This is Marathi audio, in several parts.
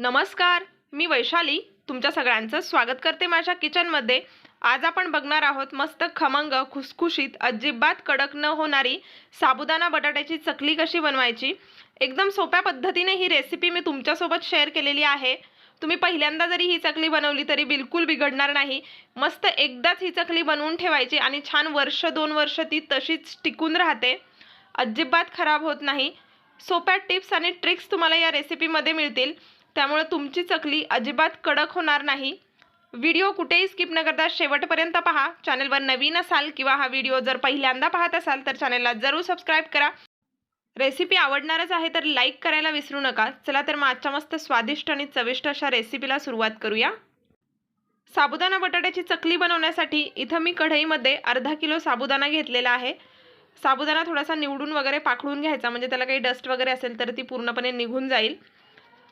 नमस्कार मी वैशाली तुमच्या सगळ्यांचं स्वागत करते माझ्या किचनमध्ये. आज आपण बघणार आहोत मस्त खमंग खुसखुशीत अजिबात कडक न होणारी साबुदाणा बटाट्याची चकली कशी बनवायची? एकदम सोप्या पद्धतीने ही रेसिपी मी तुमच्यासोबत शेअर केलेली आहे. तुम्ही पहिल्यांदा जरी ही चकली बनवली तरी बिलकुल बिघडणार नाही. मस्त एकदाच ही चकली बनवून ठेवायची आणि छान वर्ष दोन वर्ष ती तशीच टिकून राहते. अजिबात खराब होत नाही. सोप्या टिप्स आणि ट्रिक्स तुम्हाला या रेसिपीमध्ये मिळतील. त्यामुळे तुमची चकली अजिबात कडक होणार नाही. व्हिडिओ कुठेही स्किप न करता शेवटपर्यंत पहा. चॅनलवर नवीन असाल किंवा हा व्हिडिओ जर पहिल्यांदा पाहत असाल तर चॅनलला जरूर सबस्क्राईब करा. रेसिपी आवडणारच आहे तर लाईक करायला विसरू नका. चला तर मग आजच्या मस्त स्वादिष्ट आणि चविष्ट अशा रेसिपीला सुरुवात करूया. साबुदाणा बटाट्याची चकली बनवण्यासाठी इथं मी कढईमध्ये अर्धा किलो साबुदाणा घेतलेला आहे. साबुदाणा थोडासा निवडून वगैरे पाखडून घ्यायचा म्हणजे त्याला काही डस्ट वगैरे असेल तर ती पूर्णपणे निघून जाईल.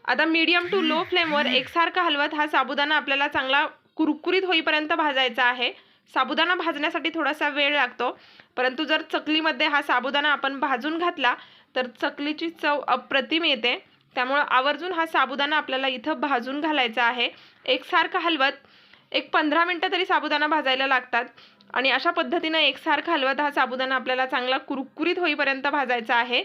आता मीडियम टू लो फ्लेमवर एकसारखा हलवत हा साबुदाणा आपल्याला चांगला कुरकुरीत होईपर्यंत भाजायचा आहे. साबुदाणा भाजण्यासाठी थोडासा वेळ लागतो. परंतु जर चकलीमध्ये हा साबुदाणा आपण भाजून घातला तर चकलीची चव अप्रतिम येते. त्यामुळं आवर्जून हा साबुदाणा आपल्याला इथं भाजून घालायचा आहे. एकसारखा हलवत एक पंधरा मिनटं तरी साबुदाणा भाजायला लागतात. आणि अशा पद्धतीनं एकसारखा हलवत हा साबुदाणा आपल्याला चांगला कुरकुरीत होईपर्यंत भाजायचा आहे.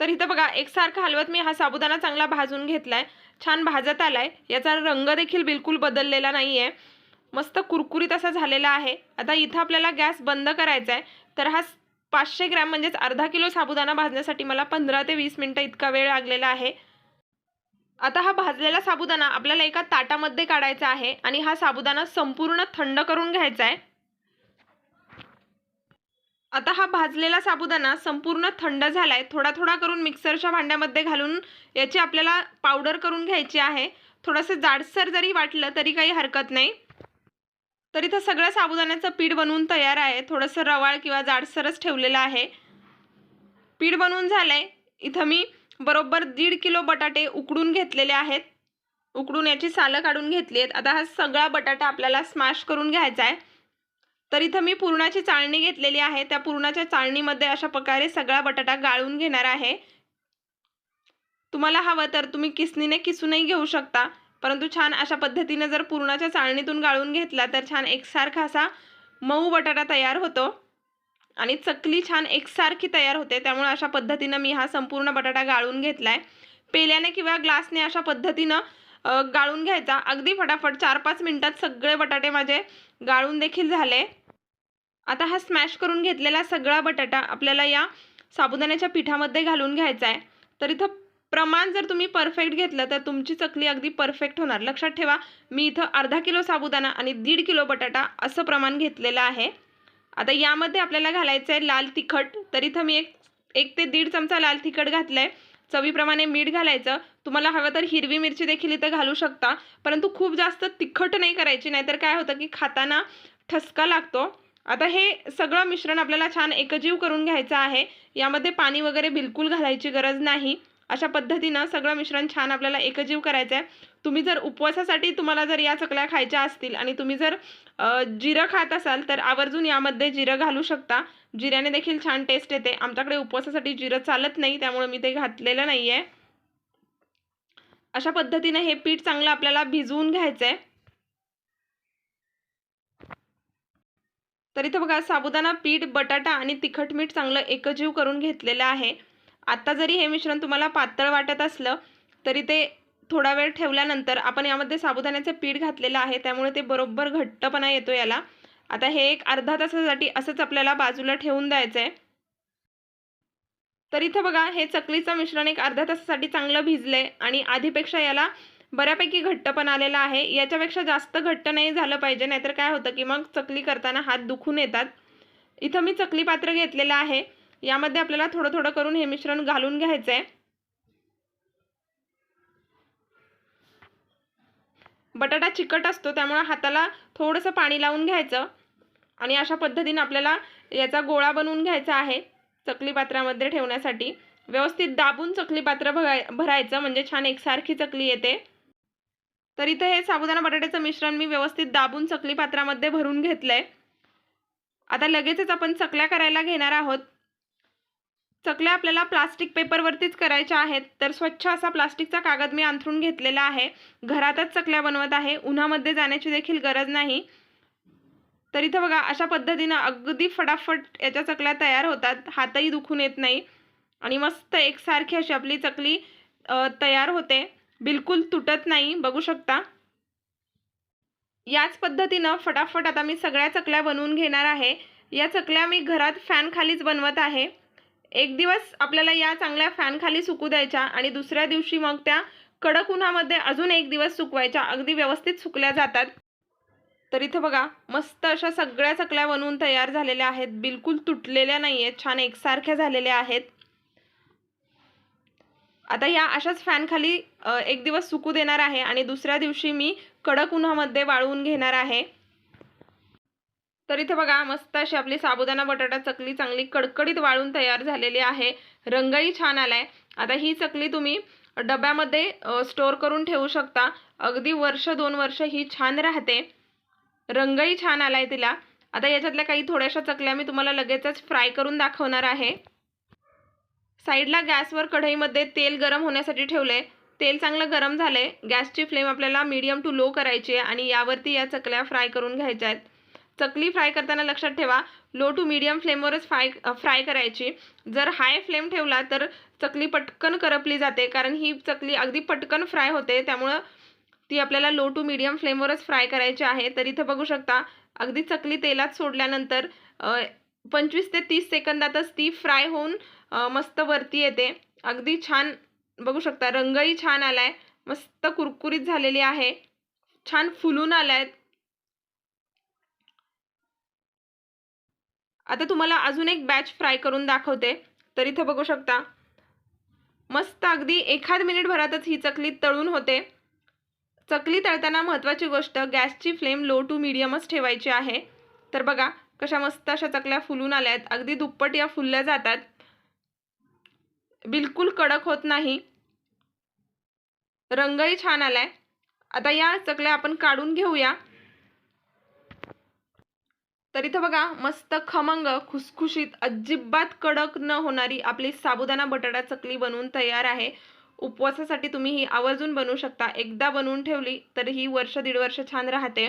तर इथं बघा एकसारखा हलवत मी हा साबुदाणा चांगला भाजून घेतला आहे छान भाजत आलाय. याचा रंग देखील बिलकुल बदललेला नाही आहे मस्त कुरकुरीत असा झालेला आहे. आता इथं आपल्याला गॅस बंद करायचा आहे तर हा पाचशे ग्रॅम म्हणजेच अर्धा किलो साबुदाणा भाजण्यासाठी मला पंधरा ते वीस मिनटं इतका वेळ लागलेला आहे. आता हा भाजलेला साबुदाणा आपल्याला एका ताटामध्ये काढायचा आहे आणि हा साबुदाणा संपूर्ण थंड करून घ्यायचा आहे आता हा भाजलेला साबुदाणा संपूर्ण थंड झाला आहे थोडा थोडा करून मिक्सरच्या भांड्यामध्ये घालून याची आपल्याला पावडर करून घ्यायची आहे. थोडंसं जाडसर जरी वाटलं तरी काही हरकत नाही. तर इथं सगळं साबुदाण्याचं पीठ बनवून तयार आहे. थोडंसं रवाळ किंवा जाडसरच ठेवलेलं आहे. पीठ बनवून झालं आहे इथं मी बरोबर दीड किलो बटाटे उकडून घेतलेले आहेत. उकडून याची सालं काढून घेतली आहेत. आता हा सगळा बटाटा आपल्याला स्मॅश करून घ्यायचा आहे. तर इथं मी पुरणाची चाळणी घेतलेली आहे. त्या पुरणाच्या चाळणीमध्ये अशा प्रकारे सगळा बटाटा गाळून घेणार आहे. तुम्हाला हवं तर तुम्ही किसनीने किसूनही घेऊ शकता. परंतु छान अशा पद्धतीने जर पुरणाच्या चाळणीतून गाळून घेतला तर छान एकसारखा असा मऊ बटाटा तयार होतो. आणि चकली छान एकसारखी तयार होते. त्यामुळे अशा पद्धतीनं मी हा संपूर्ण बटाटा गाळून घेतला आहे पेल्याने किंवा ग्लासने अशा पद्धतीनं गाळून घ्यायचा. अगदी फटाफट चार पाच मिनटात सगळे बटाटे माझे गाळून देखील झाले. आता हा स्मॅश करून घेतलेला सगळा बटाटा आपल्याला या साबुदाण्याच्या पिठामध्ये घालून घ्यायचा आहे. तर इथं प्रमाण जर तुम्ही परफेक्ट घेतलं तर तुमची चकली अगदी परफेक्ट होणार. लक्षात ठेवा मी इथं अर्धा किलो साबुदाणा आणि दीड किलो बटाटा असं प्रमाण घेतलेलं आहे. आता यामध्ये आपल्याला घालायचं आहे लाल तिखट. तर इथं मी एक एक ते दीड चमचा लाल तिखट घातलं आहे चवीप्रमाणे मीठ घालायचं. तुम्हाला हवं तर हिरवी मिरची देखील इथं घालू शकता. परंतु खूप जास्त तिखट नाही करायची नाहीतर काय होतं की खाताना ठसका लागतो. आता हे सगळं मिश्रण आपल्याला छान एकजीव करून घ्यायचं आहे. यामध्ये पाणी वगैरे बिलकुल घालायची गरज नाही. अशा पद्धतीनं सगळं मिश्रण छान आपल्याला एकजीव करायचं आहे तुम्ही जर उपवासासाठी तुम्हाला जर या चकल्या खायच्या असतील आणि तुम्ही जर जिरं खात असाल तर आवर्जून यामध्ये जिरं घालू शकता. जिऱ्याने देखील छान टेस्ट येते. आमच्याकडे उपवासासाठी जिरं चालत नाही त्यामुळे मी ते घातलेलं नाही आहे अशा पद्धतीने हे पीठ चांगलं आपल्याला भिजवून घ्यायचं आहे तर इथं बघा साबुदाणा पीठ बटाटा आणि तिखट मीठ चांगलं एकजीव करून घेतलेलं आहे. आता जरी हे मिश्रण तुम्हाला पातळ वाटत असलं तरी ते थोडा वेळ ठेवल्यानंतर आपण यामध्ये साबुदाण्याचं पीठ घातलेलं आहे त्यामुळे ते बरोबर घट्टपणा येतो याला. आता हे एक अर्धा तासासाठी असंच आपल्याला बाजूला ठेवून द्यायचं आहे तर इथं बघा हे चकलीचं मिश्रण एक अर्ध्या तासासाठी चांगलं भिजलंय आणि आधीपेक्षा याला बऱ्यापैकी घट्ट पण आलेला आहे. याच्यापेक्षा जास्त घट्ट नाही झालं पाहिजे नाहीतर काय होतं की मग चकली करताना हात दुखून येतात. इथं मी चकली पात्र घेतलेलं आहे. यामध्ये आपल्याला थोडं थोडं करून हे मिश्रण घालून घ्यायचं आहे बटाटा चिकट असतो त्यामुळे हाताला थोडंसं पाणी लावून घ्यायचं. आणि अशा पद्धतीने आपल्याला याचा गोळा बनवून घ्यायचा आहे. चकली पात्रामध्ये ठेवण्यासाठी. व्यवस्थित दाबून चकली पात्र भराय भरायचं म्हणजे छान एकसारखी चकली येते. तर इथं हे साबुदाणा बटाट्याचं मिश्रण मी व्यवस्थित दाबून चकली पात्रामध्ये भरून घेतलंय. आता लगेचच आपण चकल्या करायला घेणार आहोत. चकल्या आपल्याला प्लास्टिक पेपरवरतीच करायच्या आहेत. तर स्वच्छ असा प्लास्टिकचा कागद मी अंथरून घेतलेला आहे. घरातच चकल्या बनवत आहे. उन्हामध्ये जाण्याची देखील गरज नाही. तर इथं बघा अशा पद्धतीनं अगदी फटाफट याच्या चकल्या तयार होतात. हातही दुखून येत नाही. आणि मस्त एकसारखी अशी आपली चकली तयार होते. बिलकुल तुटत नाही. बघू शकता. याच पद्धतीनं फटाफट आता मी सगळ्या चकल्या बनवून घेणार आहे. या चकल्या मी घरात फॅन खालीच बनवत आहे. एक दिवस आपल्याला या चांगल्या फॅनखाली सुकू द्यायच्या आणि दुसऱ्या दिवशी मग त्या कडक उन्हामध्ये अजून एक दिवस सुकवायच्या. अगदी व्यवस्थित सुकल्या जातात. तर इथं बघा मस्त अशा सगळ्या चकल्या बनवून तयार झालेल्या आहेत. बिलकुल तुटलेल्या नाही आहेत छान एकसारख्या झालेल्या आहेत. आता या अशाच फॅनखाली एक दिवस सुकू देणार आहे आणि दुसऱ्या दिवशी मी कडक उन्हामध्ये वाळवून घेणार आहे. तर इथे बघा मस्त अशी आपली साबुदाणा बटाटा चकली चांगली कडकडीत वाळून तयार झालेली आहे. रंगही छान आलाय. आता ही चकली तुम्ही डब्यामध्ये स्टोअर करून ठेवू शकता. अगदी वर्ष दोन वर्ष ही छान राहते. रंगही छान आला आहे तिला. आता याच्यातल्या काही थोड्याशा चकल्या मी तुम्हाला लगेचच फ्राय करून दाखवणार आहे. साईडला गॅसवर कढईमध्ये तेल गरम होण्यासाठी ठेवले तेल चांगलं गरम झाले गॅसची फ्लेम आपल्याला मीडियम टू लो करायची आहे आणि यावरती या चकल्या फ्राय करून घ्यायच्या आहेत. चकली फ्राय करताना लक्षात ठेवा लो टू मीडियम फ्लेमवरच फ्राय फ्राय करायची. जर हाय फ्लेम ठेवला तर चकली पटकन करपली जाते. कारण ही चकली अगदी पटकन फ्राय होते. त्यामुळं ती आपल्याला लो टू मीडियम फ्लेमवरच फ्राय करायची आहे. तर इथं बघू शकता अगदी चकली तेलात सोडल्यानंतर पंचवीस ते तीस सेकंदातच ती फ्राय होऊन मस्त वरती येते. अगदी छान बघू शकता रंगही छान आलाय. मस्त कुरकुरीत झालेली आहे. छान फुलून आलायत आता तुम्हाला अजून एक बॅच फ्राय करून दाखवते. तर इथं बघू शकता मस्त अगदी एखाद मिनिट भरातच ही चकली तळून होते. चकली तळताना महत्त्वाची गोष्ट गॅसची फ्लेम लो टू मिडियमच ठेवायची आहे. तर बघा कशा मस्त अशा चकल्या फुलून आल्या आहेत अगदी दुप्पट या फुलल्या जातात. बिलकुल कडक होत नाही. रंगही छान आलाय. आता या चकल्या आपण काढून घेऊया. तर इथं बघा मस्त खमंग खुसखुशीत अजिबात कडक न होणारी आपली साबुदाणा बटाटा चकली बनवून तयार आहे. उपवासासाठी तुम्ही ही आवर्जून बनवू शकता. एकदा बनवून ठेवली तर ही वर्ष दीड वर्ष छान राहते.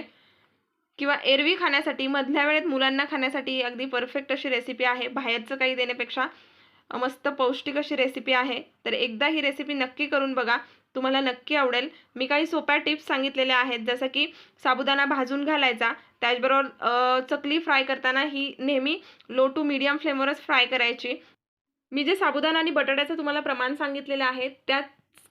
किंवा एरवी खाण्यासाठी मधल्या वेळेत मुलांना खाण्यासाठी अगदी परफेक्ट अशी रेसिपी आहे. बाहेरचं काही देण्यापेक्षा मस्त पौष्टिक अशी रेसिपी आहे. तर एकदा ही रेसिपी नक्की करून बघा. तुम्हाला नक्की आवडेल. मी काही सोप्या टिप्स सांगितलेल्या आहेत. जसं की साबुदाणा भाजून घालायचा. त्याचबरोबर चकली फ्राय करताना ही नेहमी लो टू मीडियम फ्लेमवरच फ्राय करायची. मी जे साबुदाणा आणि बटाट्याचं तुम्हाला प्रमाण सांगितलेलं आहे त्यात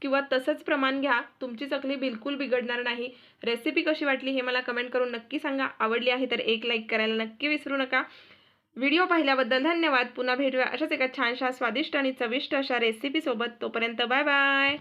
किंवा तसंच प्रमाण घ्या तुमची चकली बिलकुल बिघडणार नाही. रेसिपी कशी वाटली हे मला कमेंट करून नक्की सांगा. आवडली आहे तर एक लाईक करायला नक्की विसरू नका. व्हिडिओ पाहिल्याबद्दल धन्यवाद. पुन्हा भेटूया अशाच एका छानशा स्वादिष्ट आणि चविष्ट अशा रेसिपीसोबत तोपर्यंत बाय बाय